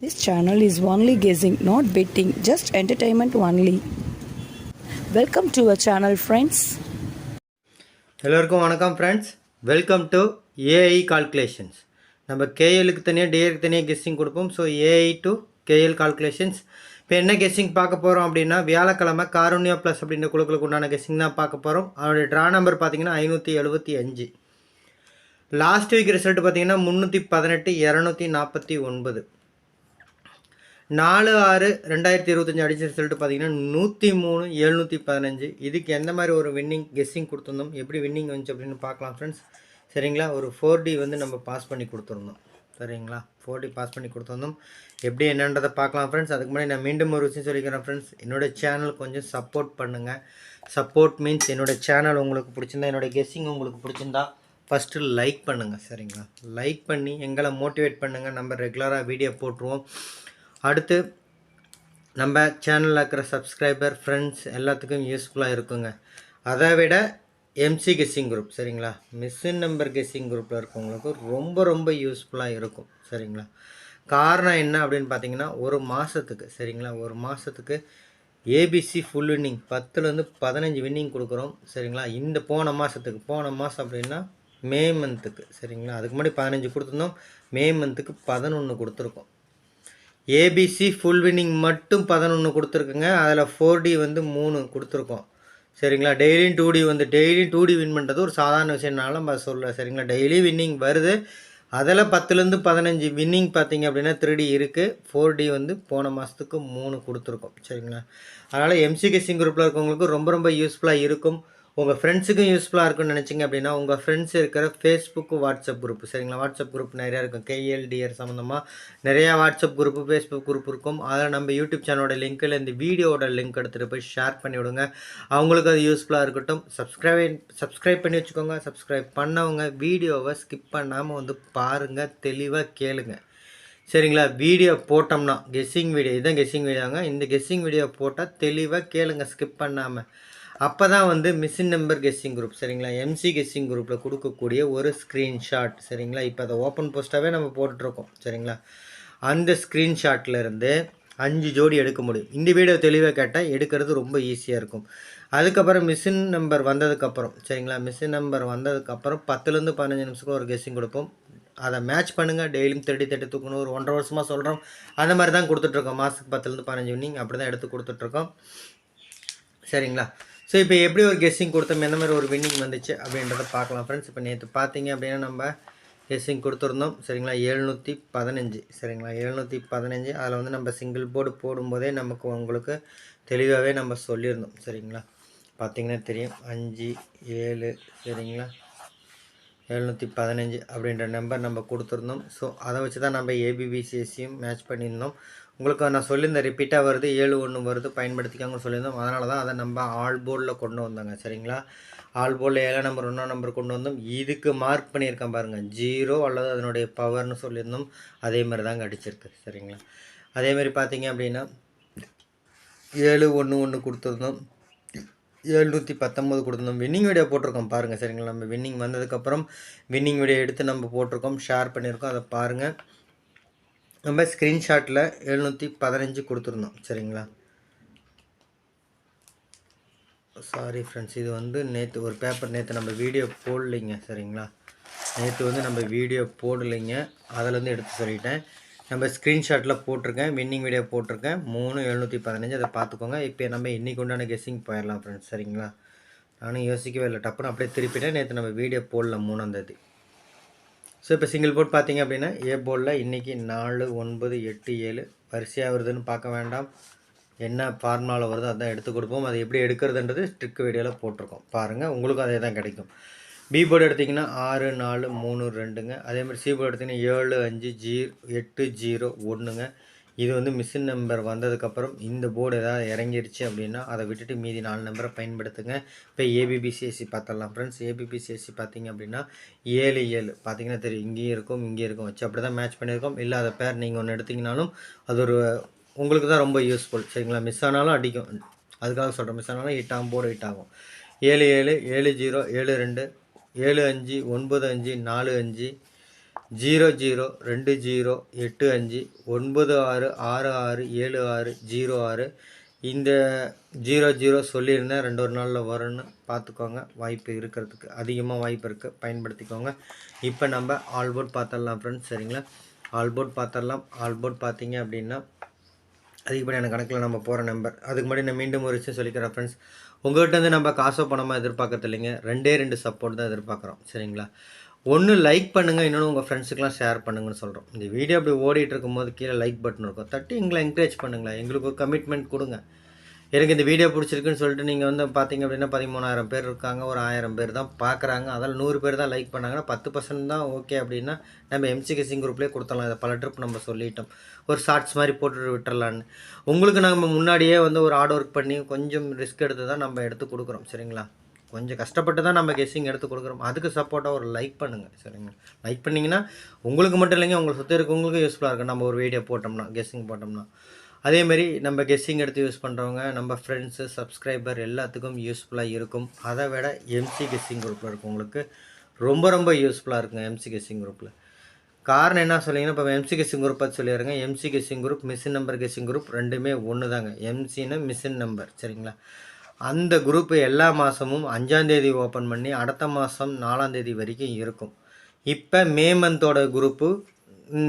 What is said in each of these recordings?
This channel is only guessing, not betting, just entertainment only. Welcome to a channel friends எல்லோருக்கும் வணக்கம் friends welcome to AI calculations நம்ம கேஎலுக்கு தனியாக டிஏக்கு தனியாக கெஸ்ஸிங் கொடுப்போம். So AI to KL calculations இப்போ என்ன கெஸ்ஸிங் பார்க்க போகிறோம் அப்படின்னா வியாழக்கிழமை காருண்யா ப்ளஸ் அப்படின்ற குழுக்களுக்கு உண்டான கெஸ்ஸிங் தான் பார்க்க போகிறோம் அவருடைய ட்ரா நம்பர் பார்த்தீங்கன்னா ஐநூற்றி எழுபத்தி அஞ்சு. லாஸ்ட் வீக் ரிசல்ட் பார்த்தீங்கன்னா முந்நூற்றி பதினெட்டு இரநூத்தி நாற்பத்தி ஒன்பது. நாலு ஆறு ரெண்டாயிரத்தி இருபத்தஞ்சி அடிச்ச ரிசல்ட் பார்த்தீங்கன்னா நூற்றி மூணு எழுநூற்றி பதினஞ்சு. இதுக்கு எந்த மாதிரி ஒரு வின்னிங் கெஸ்ஸிங் கொடுத்துருந்தோம்? எப்படி வின்னிங் வந்துச்சு அப்படின்னு பார்க்கலாம் ஃப்ரெண்ட்ஸ் சரிங்களா? ஒரு ஃபோர் டி வந்து நம்ம பாஸ் பண்ணி கொடுத்துருந்தோம். சரிங்களா? ஃபோர் டி பாஸ் பண்ணி கொடுத்துருந்தோம். எப்படி என்னன்றதை பார்க்கலாம் ஃப்ரெண்ட்ஸ் அதுக்கு முன்னாடி நான் மீண்டும் ஒரு விஷயம் சொல்லிக்கிறேன் ஃப்ரெண்ட்ஸ் என்னோடய சேனல் கொஞ்சம் சப்போர்ட் பண்ணுங்கள் சப்போர்ட் மீன்ஸ் என்னோடய சேனல் உங்களுக்கு பிடிச்சிருந்தா என்னோடய கெஸ்ஸிங் உங்களுக்கு பிடிச்சிருந்தா ஃபஸ்ட்டு லைக் பண்ணுங்கள் சரிங்களா? லைக் பண்ணி எங்களை மோட்டிவேட் பண்ணுங்கள் நம்ம ரெகுலராக வீடியோ போட்டுருவோம். அடுத்து நம்ம சேனலில் இருக்கிற சப்ஸ்கிரைபர் ஃப்ரெண்ட்ஸ் எல்லாத்துக்கும் யூஸ்ஃபுல்லாக இருக்குங்க. அதை விட எம்சி கெஸ்ஸிங் குரூப் சரிங்களா? மிஸ்ஸின் நம்பர் கெஸ்ஸிங் குரூப்பில் இருக்கவங்களுக்கு ரொம்ப ரொம்ப யூஸ்ஃபுல்லாக இருக்கும் சரிங்களா? காரணம் என்ன அப்படின்னு பார்த்தீங்கன்னா ஒரு மாதத்துக்கு சரிங்களா? ஒரு மாதத்துக்கு ஏபிசி ஃபுல் வின்னிங் பத்துலேருந்து பதினஞ்சு வின்னிங் கொடுக்குறோம் சரிங்களா? இந்த போன மாதத்துக்கு போன மாதம் அப்படின்னா மே மந்த்துக்கு சரிங்களா? அதுக்கு முன்னாடி பதினஞ்சு கொடுத்துருந்தோம் மே மந்த்துக்கு பதினொன்று கொடுத்துருக்கோம். ஏபிசி ஃபுல் வின்னிங் மட்டும் பதினொன்று கொடுத்துருக்குங்க. அதில் ஃபோர் டி வந்து மூணு கொடுத்துருக்கோம். சரிங்களா? டெய்லியும் டூ டி வந்து டெய்லியும் டூ டி வின் பண்ணுறது ஒரு சாதாரண விஷயம்னால நம்ம சொல்ல சரிங்களா? டெய்லி வின்னிங் வருது. அதில் பத்துலேருந்து பதினஞ்சு வின்னிங் பார்த்தீங்க அப்படின்னா த்ரீ டி இருக்குது ஃபோர் டி வந்து போன மாதத்துக்கு மூணு கொடுத்துருக்கோம். சரிங்களா? அதனால் எம்சிகேசிங் குரூப்பில் இருக்கவங்களுக்கு ரொம்ப ரொம்ப யூஸ்ஃபுல்லாக இருக்கும். உங்கள் ஃப்ரெண்ட்ஸுக்கும் யூஸ்ஃபுல்லாக இருக்கும்னு நினச்சிங்க அப்படின்னா உங்கள் ஃப்ரெண்ட்ஸ் இருக்கிற ஃபேஸ்புக்கு வாட்ஸ்அப் குரூப் சரிங்களா? வாட்ஸ்அப் குரூப் நிறையா இருக்கும். கேஎல்டிஆர் சம்மந்தமாக நிறையா வாட்ஸ்அப் குரூப்பு ஃபேஸ்புக் குரூப் இருக்கும். அதில் நம்ம யூடியூப் சேனலோட லிங்க்கில் இந்த வீடியோட லிங்க் எடுத்துகிட்டு போய் ஷேர் பண்ணி விடுங்க. அவங்களுக்கு அது யூஸ்ஃபுல்லாக இருக்கட்டும். சப்ஸ்கிரைப் சப்ஸ்கிரைப் பண்ணி வச்சுக்கோங்க. சப்ஸ்கிரைப் பண்ணவங்க வீடியோவை ஸ்கிப் பண்ணாமல் வந்து பாருங்கள் தெளிவாக கேளுங்க. சரிங்களா? வீடியோ போட்டோம்னா கெஸ்ஸிங் வீடியோ இதுதான் கெஸ்ஸிங் வீடியோங்க இந்த கெஸ்ஸிங் வீடியோ போட்டால் தெளிவாக கேளுங்க. ஸ்கிப் பண்ணாமல் அப்போ தான் வந்து மிஸ்ஸின் நம்பர் கெஸ்ஸிங் குரூப் சரிங்களா? எம்சி கெஸ்ஸிங் குரூப்பில் கொடுக்கக்கூடிய ஒரு ஸ்க்ரீன்ஷாட் சரிங்களா? இப்போ அதை ஓப்பன் போஸ்ட்டாகவே நம்ம போட்டுட்ருக்கோம் சரிங்களா? அந்த ஸ்க்ரீன்ஷாட்டில் இருந்து அஞ்சு ஜோடி எடுக்க முடியும். இந்த வீடியோ தெளிவாக கேட்டால் எடுக்கிறது ரொம்ப ஈஸியாக இருக்கும். அதுக்கப்புறம் மிஷின் நம்பர் வந்ததுக்கப்புறம் சரிங்களா? மிஷின் நம்பர் வந்ததுக்கப்புறம் பத்துலேருந்து பதினஞ்சு நிமிஷத்துக்கு ஒரு கெஸ்ஸிங் கொடுப்போம். அதை மேட்ச் பண்ணுங்கள் டெய்லியும் தேடி தேடி தூக்கணும். ஒரு ஒன்றரை வருஷமாக சொல்கிறோம் அந்த மாதிரி தான் கொடுத்துட்ருக்கோம். மாதத்துக்கு பத்துலேருந்து பதினஞ்சு வின்னிங் அப்படி தான் எடுத்து கொடுத்துட்ருக்கோம். சரிங்களா? ஸோ இப்போ எப்படி ஒரு கெஸ்ஸிங் கொடுத்தோம்? எந்த மாதிரி ஒரு வின்னிங் வந்துச்சு அப்படின்றத பார்க்கலாம் ஃப்ரெண்ட்ஸ் இப்போ நேற்று பார்த்தீங்க அப்படின்னா நம்ம கெஸ்ஸிங் கொடுத்துருந்தோம். சரிங்களா? எழுநூற்றி பதினஞ்சு. சரிங்களா? எழுநூற்றி பதினஞ்சு. அதில் வந்து நம்ம சிங்கிள் போர்டு போடும்போதே நமக்கு உங்களுக்கு தெளிவாகவே நம்ம சொல்லியிருந்தோம். சரிங்களா? பார்த்தீங்கன்னா தெரியும். அஞ்சு ஏழு சரிங்களா? எழுநூற்றி பதினஞ்சு அப்படின்ற நம்பர் நம்ம கொடுத்துருந்தோம். ஸோ அதை வச்சு தான் நம்ம ஏபிபிசிஎஸ்சியும் மேட்ச் பண்ணியிருந்தோம். உங்களுக்கு நான் சொல்லியிருந்தேன் ரிப்பீட்டாக வருது ஏழு ஒன்று வருது பயன்படுத்திக்காங்க சொல்லியிருந்தோம். அதனால தான் அதை நம்ம ஆல் போர்டில் கொண்டு வந்தாங்க சரிங்களா? ஆல் போர்டில் ஏழாம் நம்பர் ஒன்றாம் நம்பர் கொண்டு வந்தோம் இதுக்கு மார்க் பண்ணியிருக்கேன் பாருங்கள் ஜீரோ அல்லது அதனுடைய பவர்னு சொல்லியிருந்தோம். அதே மாதிரி தாங்க அடிச்சிருக்கு சரிங்களா? அதேமாதிரி பார்த்தீங்க அப்படின்னா ஏழு ஒன்று ஒன்று கொடுத்துருந்தோம். எழுநூற்றி பத்தொம்போது கொடுத்துருந்தோம். வின்னிங் வீடியோ போட்டிருக்கோம் பாருங்கள் சரிங்களா? நம்ம வின்னிங் வந்ததுக்கப்புறம் வின்னிங் வீடியோ எடுத்து நம்ம போட்டிருக்கோம் ஷேர் பண்ணியிருக்கோம். அதை பாருங்கள் நம்ம ஸ்க்ரீன்ஷாட்டில் எழுநூற்றி பதினஞ்சு கொடுத்துருந்தோம். சரிங்களா? சாரி ஃப்ரெண்ட்ஸ் இது வந்து நேற்று ஒரு பேப்பர் நேற்று நம்ம வீடியோ போடலைங்க. சரிங்களா? நேற்று வந்து நம்ம வீடியோ போடலைங்க. அதிலேருந்து எடுத்து சொல்லிட்டேன். நம்ம ஸ்க்ரீன்ஷாட்டில் போட்டிருக்கேன். வின்னிங் வீடியோ போட்டிருக்கேன். மூணு எழுநூற்றி பதினஞ்சு அதை பார்த்துக்கோங்க. இப்போ நம்ம இன்றைக்கி உண்டான கெஸ்ஸிங் போயிடலாம் ஃப்ரெண்ட்ஸ் சரிங்களா? நானும் யோசிக்கவே இல்லை. டப்புன்னு அப்படியே திருப்பிட்டேன். நேற்று நம்ம வீடியோ போடல மூணாந்தேதி ஸோ இப்போ சிங்கிள் போர்ட் பார்த்தீங்க அப்படின்னா ஏ போர்டில் இன்றைக்கி நாலு ஒன்பது எட்டு ஏழு வரிசையாக வருதுன்னு பார்க்க வேண்டாம். என்ன ஃபார்முலாவில் வருதோ அதான் எடுத்து கொடுப்போம். அது எப்படி எடுக்கிறதுன்றது ஸ்ட்ரிக் வீடியோவில் போட்டிருக்கோம். பாருங்கள் உங்களுக்கும் அதே தான் கிடைக்கும். பி போர்டு எடுத்திங்கன்னா ஆறு நாலு மூணு ரெண்டுங்க. அதே மாதிரி சி போர்டு எடுத்திங்கன்னா ஏழு அஞ்சு ஜீ எட்டு ஜீரோ ஒன்றுங்க இது வந்து மிஷின் நம்பர் வந்ததுக்கப்புறம் இந்த போர்டு ஏதாவது இறங்கிருச்சு அப்படின்னா அதை விட்டுட்டு மீதி நாலு நம்பரை பயன்படுத்துங்க. இப்போ ஏபிபிசிஎஸ்சி பார்த்துடலாம். ஃப்ரெண்ட்ஸ் ஏபிபிசிஎஸ்சி பார்த்தீங்க அப்படின்னா ஏழு ஏழு. பார்த்தீங்கன்னா தெரியும். இங்கேயும் இருக்கும் இங்கேயும் இருக்கும். வச்சு அப்படி தான் மேட்ச் பண்ணியிருக்கோம். இல்லாத பேர் நீங்கள் ஒன்று எடுத்தீங்கனாலும் அது ஒரு உங்களுக்கு தான் ரொம்ப யூஸ்ஃபுல் சரிங்களா? மிஸ் ஆனாலும் அடிக்கும். அதுக்காக சொல்கிறேன் மிஸ் ஆனாலும் ஹிட் ஆகும் போர்டு ஹிட் ஆகும். ஏழு ஏழு ஏழு ஜீரோ ஏழு ரெண்டு. ஏழு அஞ்சு ஒன்பது அஞ்சு நாலு அஞ்சு ஜீரோ ஜீரோ ரெண்டு ஜீரோ எட்டு அஞ்சு ஒன்பது ஆறு ஆறு ஆறு ஏழு ஆறு ஜீரோ ஆறு. இந்த ஜீரோ ஜீரோ சொல்லியிருந்தேன் ரெண்டு ஒரு நாளில் வரும்னு பார்த்துக்கோங்க. வாய்ப்பு இருக்கிறதுக்கு அதிகமாக வாய்ப்பு இருக்குது பயன்படுத்திக்கோங்க. இப்போ நம்ம ஆல்போர்ட் பார்த்துடலாம் ஃப்ரெண்ட்ஸ் சரிங்களா? ஆல்போர்ட் பார்த்துடலாம். ஆல்போர்ட் பார்த்தீங்க அப்படின்னா அதிகப்படியான கணக்கில் நம்ம போகிற நம்பர் அதுக்கு முன்னாடி நான் மீண்டும் ஒரு விஷயம் சொல்லிக்கிறேன் ஃப்ரெண்ட்ஸ் உங்கள்கிட்ட வந்து நம்ம காசோ பணமாக எதிர்பார்க்கறது இல்லைங்க. ரெண்டே ரெண்டு சப்போர்ட் தான் எதிர்பார்க்குறோம். சரிங்களா? ஒன்று லைக் பண்ணுங்கள் இன்னொன்று உங்கள் ஃப்ரெண்ட்ஸுக்கெலாம் ஷேர் பண்ணுங்கன்னு சொல்கிறோம் இந்த வீடியோ அப்படி ஓடிட்டு இருக்கும்போது கீழே லைக் பட்டன் இருக்கும். தட்டி எங்களை என்கரேஜ் பண்ணுங்களேன். எங்களுக்கு ஒரு கமிட்மெண்ட் கொடுங்க. எனக்கு இந்த வீடியோ பிடிச்சிருக்குன்னு சொல்லிட்டு நீங்கள் வந்து பார்த்தீங்க அப்படின்னா பதிமூணாயிரம் பேர் இருக்காங்க ஒரு ஆயிரம் பேர் தான் பார்க்குறாங்க அதில் நூறு பேர் தான் லைக் பண்ணாங்கன்னா பத்து பர்சன்ட் தான் ஓகே அப்படின்னா நம்ம எம்சிகேசிங் குரூப்லேயே கொடுத்துடலாம். இதை பல ட்ரிப் நம்ம சொல்லிட்டோம். ஒரு ஷார்ட்ஸ் மாதிரி போட்டு விட்டுறலான்னு. உங்களுக்கு நம்ம முன்னாடியே வந்து ஒரு ஹார்ட் ஒர்க் பண்ணி கொஞ்சம் ரிஸ்க் எடுத்து தான் நம்ம எடுத்து கொடுக்குறோம். சரிங்களா? கொஞ்சம் கஷ்டப்பட்டு தான் நம்ம கெஸ்ஸிங் எடுத்து கொடுக்குறோம். அதுக்கு சப்போர்ட்டாக ஒரு லைக் பண்ணுங்கள் சரிங்களா? லைக் பண்ணிங்கன்னா உங்களுக்கு மட்டும் இல்லைங்க உங்களை சுற்றி இருக்கவங்களுக்கும் யூஸ்ஃபுல்லாக இருக்கும். நம்ம ஒரு வீடியோ போட்டோம்னா கெஸ்ஸிங் போட்டோம்னா. அதேமாரி நம்ம கெஸ்ஸிங் எடுத்து யூஸ் பண்ணுறவங்க நம்ம ஃப்ரெண்ட்ஸு சப்ஸ்கிரைபர் எல்லாத்துக்கும் யூஸ்ஃபுல்லாக இருக்கும். அதை விட எம்சி கெஸ்ஸிங் குரூப்பில் இருக்கவங்களுக்கு ரொம்ப ரொம்ப யூஸ்ஃபுல்லாக இருக்குங்க எம்சி கெஸ்ஸிங் குரூப்பில் காரணம் என்ன சொல்லிங்கன்னா இப்போ எம்சி கெஸ்ஸிங் குரூப் பற்றி சொல்லிடுறேங்க. MC guessing group machine number guessing group ரெண்டுமே ஒன்று தாங்க எம்சின்னா மிஷின் நம்பர் சரிங்களா? அந்த குரூப்பு எல்லா மாதமும் அஞ்சாந்தேதி ஓப்பன் பண்ணி அடுத்த மாதம் நாலாந்தேதி வரைக்கும் இருக்கும். இப்போ மே மந்தோட குரூப்பு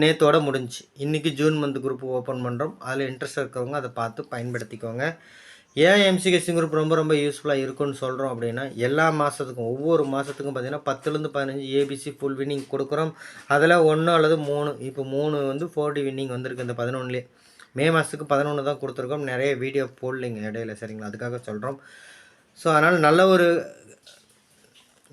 நேத்தோட முடிஞ்சுச்சு. இன்றைக்கி ஜூன் மந்த் குரூப் ஓப்பன் பண்ணுறோம் அதில் இன்ட்ரெஸ்ட் இருக்கிறவங்க அதை பார்த்து பயன்படுத்திக்கோங்க. ஏன் எம்சிகேசி குரூப் ரொம்ப ரொம்ப யூஸ்ஃபுல்லாக இருக்கும்னு சொல்கிறோம் அப்படின்னா எல்லா மாதத்துக்கும் ஒவ்வொரு மாதத்துக்கும் பார்த்திங்கன்னா பத்துலேருந்து பதினஞ்சு ஏபிசி ஃபுல் வின்னிங் கொடுக்குறோம். அதில் ஒன்று அல்லது மூணு இப்போ மூணு வந்து ஃபோர்டி வின்னிங் வந்திருக்கு இந்த பதினொன்றுலேயே மே மாதத்துக்கு பதினொன்று தான் கொடுத்துருக்கோம். நிறைய வீடியோ போடலைங்க இடையில சரிங்களா? அதுக்காக சொல்கிறோம் ஸோ அதனால் நல்ல ஒரு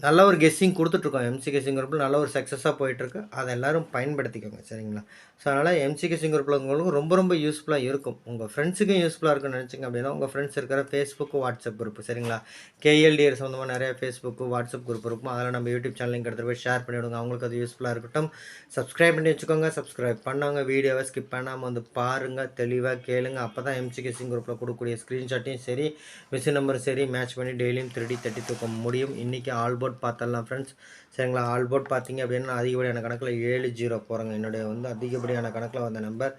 நல்ல ஒரு கெஸ்ஸிங் கொடுத்துட்ருக்கோம். எம்சி கெஸ்ஸிங் குரூப்பில் நல்ல ஒரு சக்ஸஸாக போயிட்டுருக்கு. அதை எல்லோரும் பயன்படுத்திக்கோங்க சரிங்களா? ஸோ அதனால் எம்சி கெஸ்ஸிங் குரூப்பில் உங்களுக்கு ரொம்ப ரொம்ப யூஸ்ஃபுல்லாக இருக்கும். உங்கள் ஃப்ரெண்ட்ஸுக்கும் யூஸ்ஃபுல்லாக இருக்கும்னு நினச்சிங்க அப்படின்னா உங்கள் ஃப்ரெண்ட்ஸ் இருக்கிற ஃபேஸ்புக்கு வாட்ஸ்அப் குரூப் சரிங்களா? கேஎல்டிஆர் சொந்தமாக நிறைய ஃபேஸ்புக்கு வாட்ஸ்அப் குரூப் இருக்கும். அதில் நம்ம யூடியூப் சேனலிங் எடுத்துகிட்டு போய் ஷேர் பண்ணிவிடுங்க அவங்களுக்கு அது யூஸ்ஃபுல்லாக இருக்கட்டும். சப்ஸ்கிரைப் பண்ணி வச்சுக்கோங்க. சப்ஸ்கிரைப் பண்ணாங்க வீடியோவை ஸ்கிப் பண்ணாமல் வந்து பாருங்கள் தெளிவாக கேளுங்க. அப்போ தான் எம்சி கெஸ்ஸிங் குரூப்பில் கொடுக்கக்கூடிய ஸ்க்ரீன்ஷாட்டையும் சரி மிஷின் நம்பரும் சரி மேட்ச் பண்ணி டெய்லியும் திருடி தட்டி தூக்க முடியும். இன்றைக்கி ஆல்பம் போர்ட் பார்த்தரலாம் ஃப்ரெண்ட்ஸ் சரிங்களா? ஆல்போர்ட் பார்த்தீங்க அப்படின்னா அதிகப்படியான கணக்கில் ஏழு ஜீரோ போகிறோங்க என்னுடைய வந்து அதிகப்படியான கணக்கில் வந்த நம்பர்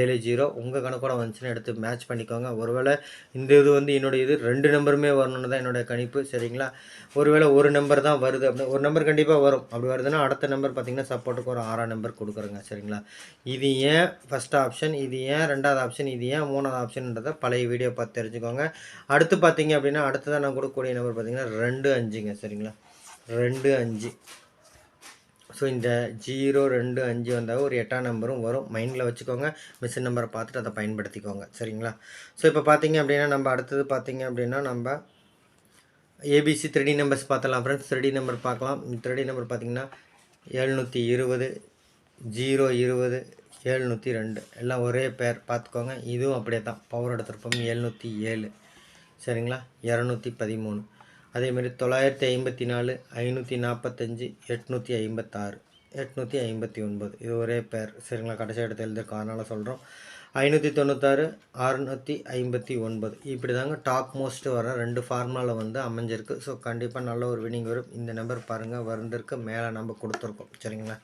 ஏழு ஜீரோ. உங்கள் கணக்கோட வந்துச்சுன்னு எடுத்து மேட்ச் பண்ணிக்கோங்க. ஒருவேளை இந்த இது வந்து என்னுடைய இது ரெண்டு நம்பருமே வரணும்னு தான் என்னுடைய கணிப்பு சரிங்களா? ஒருவேளை ஒரு நம்பர் தான் வருது அப்படின்னு ஒரு நம்பர் கண்டிப்பாக வரும். அப்படி வருதுன்னா அடுத்த நம்பர் பார்த்தீங்கன்னா சப்போர்ட்டுக்கு ஒரு ஆறாம் நம்பர் கொடுக்குறேங்க சரிங்களா? இது ஏன் ஃபஸ்ட் ஆப்ஷன் இது ஏன் ரெண்டாவது ஆப்ஷன் இது ஏன் மூணாவது ஆப்ஷன்ன்றதை பழைய வீடியோ பார்த்து தெரிஞ்சுக்கோங்க. அடுத்து பார்த்தீங்க அப்படின்னா அடுத்ததான் நான் கொடுக்கக்கூடிய நம்பர் பார்த்தீங்கன்னா ரெண்டு அஞ்சுங்க சரிங்களா? ரெண்டு அஞ்சு. ஸோ இந்த ஜீரோ ரெண்டு அஞ்சு வந்தால் ஒரு எட்டாம் நம்பரும் வரும். மைண்டில் வச்சுக்கோங்க. மிஷின் நம்பரை பார்த்துட்டு அதை பயன்படுத்திக்கோங்க. சரிங்களா? ஸோ இப்போ பார்த்தீங்க அப்படின்னா நம்ம அடுத்தது பார்த்தீங்க அப்படின்னா நம்ம ஏபிசி த்ரீடி நம்பர்ஸ் பார்த்தலாம் ஃப்ரெண்ட்ஸ் த்ரீ நம்பர் பார்க்கலாம். த்ரீடி நம்பர் பார்த்தீங்கன்னா எழுநூற்றி இருபது ஜீரோ இருபது எழுநூற்றி ரெண்டு. எல்லாம் ஒரே பேர் பார்த்துக்கோங்க. இதுவும் அப்படியே தான். பவர் எடுத்திருப்போம். எழுநூற்றி ஏழு. சரிங்களா? இரநூத்தி பதிமூணு. அதேமாரி தொள்ளாயிரத்தி ஐம்பத்தி நாலு ஐநூற்றி நாற்பத்தஞ்சு எட்நூற்றி ஐம்பத்தாறு எட்நூற்றி ஐம்பத்தி ஒன்பது. இது ஒரே பேர் சரிங்களா? கடைசி இடத்துல எழுதிருக்கோம் அதனால் சொல்கிறோம் ஐநூற்றி தொண்ணூத்தாறு அறுநூற்றி ஐம்பத்தி ஒன்பது. இப்படி தாங்க டாப் மோஸ்ட் வர ரெண்டு ஃபார்முலாவில் வந்து அமைஞ்சிருக்கு. ஸோ கண்டிப்பாக நல்ல ஒரு வினிங் வரும். இந்த நம்பர் பாருங்கள் வந்திருக்கு மேலே நம்ம கொடுத்துருக்கோம். சரிங்களா?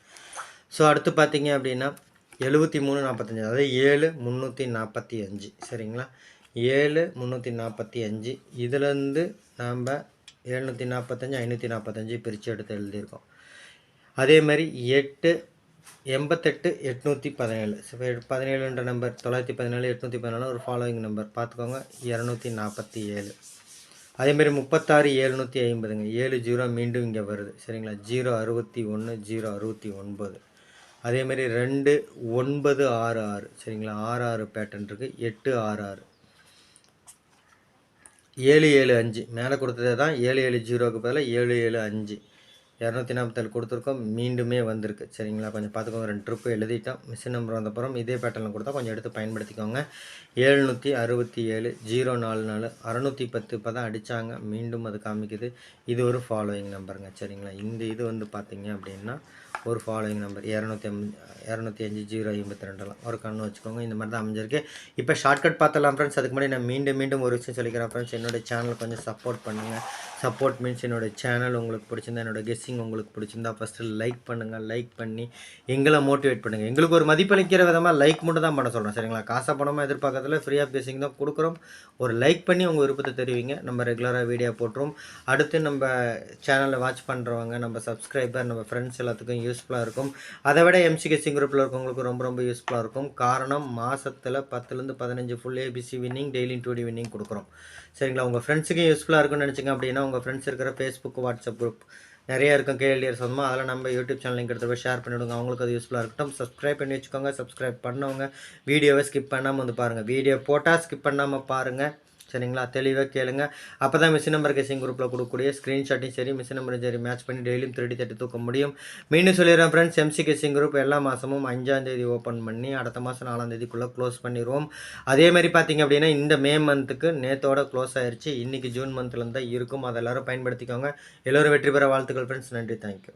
ஸோ அடுத்து பார்த்தீங்க அப்படின்னா எழுபத்தி மூணு நாற்பத்தஞ்சு அதாவது ஏழு முந்நூற்றி நாற்பத்தி அஞ்சு. சரிங்களா? ஏழு முந்நூற்றி நாற்பத்தி அஞ்சு. இதுலேருந்து நாம் எழுநூற்றி நாற்பத்தஞ்சு ஐநூற்றி நாற்பத்தஞ்சு பிரித்து எடுத்து எழுதியிருக்கோம். அதே மாதிரி எட்டு எண்பத்தெட்டு எட்நூற்றி பதினேழு. பதினேழுன்ற நம்பர் தொள்ளாயிரத்தி பதினேழு எட்நூற்றி பதினாலு ஒரு ஃபாலோவிங் நம்பர் பார்த்துக்கோங்க இரநூத்தி நாற்பத்தி ஏழு. அதேமாரி முப்பத்தாறு எழுநூற்றி ஐம்பதுங்க. ஏழு ஜீரோ மீண்டும் இங்கே வருது. சரிங்களா? ஜீரோ அறுபத்தி ஒன்று ஜீரோ அறுபத்தி ஒன்பது. அதேமாரி ரெண்டு ஒன்பது ஆறு ஆறு. சரிங்களா? ஆறு ஆறு பேட்டர்ன் இருக்குது எட்டு ஆறு ஆறு. ஏழு ஏழு அஞ்சு. மேலே கொடுத்ததே தான் ஏழு ஏழு ஜீரோக்கு பதிலாக ஏழு ஏழு அஞ்சு. இரநூத்தி நாற்பத்தேழு கொடுத்துருக்கோம். மீண்டுமே வந்திருக்கு. சரிங்களா? கொஞ்சம் பார்த்துக்கோங்க. ரெண்டு ட்ரிப்பு எழுதிட்டோம். மிஷின் நம்பர் வந்தப்புறம் இதே பேட்டர்னில் கொடுத்தா கொஞ்சம் எடுத்து பயன்படுத்திக்கோங்க. ஏழ்நூற்றி அறுபத்தி ஏழு ஜீரோ நாலு நாலு அறநூற்றி பத்து இப்போ தான் அடித்தாங்க மீண்டும் அது காமிக்குது. இது ஒரு ஃபாலோயிங் நம்பருங்க சரிங்களா? இந்த இது வந்து பார்த்தீங்க அப்படின்னா ஒரு ஃபாலோயிங் நம்பர் இரநூத்தி அஞ்சு இரநூத்தி அஞ்சு ஜீரோ ஐம்பத்தி ரெண்டெல்லாம். ஒரு கண்ணு வச்சுக்கோங்க. இந்த மாதிரி தான் அமைஞ்சிருக்கு. இப்போ ஷார்ட்கட் பார்த்தலாம் ஃப்ரெண்ட்ஸ் அதுக்கு முன்னாடி நான் மீண்டும் மீண்டும் ஒரு விஷயம் சொல்லிக்கிறேன் ஃப்ரெண்ட்ஸ் என்னோட சேனல் கொஞ்சம் சப்போர்ட் பண்ணுங்கள் சப்போர்ட் மீன்ஸ் என்னோட சேனல் உங்களுக்கு பிடிச்சிருந்தா என்னோட கெஸ்ஸிங் உங்களுக்கு பிடிச்சிருந்தா ஃபஸ்ட்டு லைக் பண்ணுங்கள் லைக் பண்ணி எங்களை மோட்டிவேட் பண்ணுங்கள் எங்களுக்கு ஒரு மதிப்பளிக்கிற விதமாக லைக் மட்டும் தான் பண்ண சொல்கிறேன் சரிங்களா? காசை பணமாக எதிர்பார்க்கறதுல ஃப்ரீ ஆஃப் கெஸ்ஸிங் தான் கொடுக்குறோம். ஒரு லைக் பண்ணி உங்கள் விருப்பத்தை தெரிவிங்க. நம்ம ரெகுலராக வீடியோ போட்டுரும் அடுத்து நம்ம சேனலை வாட்ச் பண்ணுறவங்க நம்ம சப்ஸ்கிரைபர் நம்ம ஃப்ரெண்ட்ஸ் எல்லாத்துக்கும் யூஸ்ஃபுல்லாக இருக்கும். அதை விட எம்சி கெஸ்ஸிங் குரூப்பில் இருக்கவங்களுக்கு ரொம்ப ரொம்ப யூஸ்ஃபுல்லாக இருக்கும். காரணம் மாதத்தில் பத்துலேருந்து பதினஞ்சு full ABC winning daily two D winning கொடுக்குறோம். சரிங்களா? உங்கள் ஃப்ரெண்ட்ஸுக்கும் யூஸ்ஃபுல்லாக இருக்கும்னு நினச்சிங்க அப்படின்னா உங்கள் ஃப்ரெண்ட்ஸ் இருக்கிற ஃபேஸ்புக் வாட்ஸ்அப் குரூப் நிறைய இருக்கும் கேள்வியர் சொந்தமாக அதில் நம்ம யூடியூப் சேனல் லிங்க் எடுத்து போய் ஷேர் பண்ணிவிடுங்க. அவங்களுக்கு அது யூஸ்ஃபுல்லாக இருக்கட்டும். சப்ஸ்கிரைப் பண்ணி வச்சுக்கோங்க. சப்ஸ்கிரைப் பண்ணவங்க வீடியோவை ஸ்கிப் பண்ணாமல் வந்து பாருங்கள் வீடியோ போட்டால் ஸ்கிப் பண்ணாமல் பாருங்கள் சரிங்களா? தெளிவாக கேளுங்க. அப்போ தான் மிஷின் நம்பர் கேசிங் குரூப்பில் கொடுக்கக்கூடிய ஸ்க்ரீன்ஷாட்டையும் சரி மிஷின் நம்பரும் சரி மேட்ச் பண்ணி டெய்லியும் திருடி தட்டி தூக்க முடியும். மீண்டும் சொல்லிடுறேன் ஃப்ரெண்ட்ஸ் எம்சி கேசிங் குரூப் எல்லா மாதமும் அஞ்சாம் தேதி ஓப்பன் பண்ணி அடுத்த மாதம் நாலாம் தேதிக்குள்ளே க்ளோஸ் பண்ணிடுவோம் அதே மாதிரி பார்த்தீங்க அப்படின்னா இந்த மே மந்த்துக்கு நேத்தோட க்ளோஸ் ஆயிடுச்சு இன்றைக்கி ஜூன் மந்த்லேருந்து தான் இருக்கும். அதை எல்லோரும் பயன்படுத்திக்கோங்க. எல்லோரும் வெற்றி பெற வாழ்த்துக்கள் ஃப்ரெண்ட்ஸ் நன்றி. தேங்க்யூ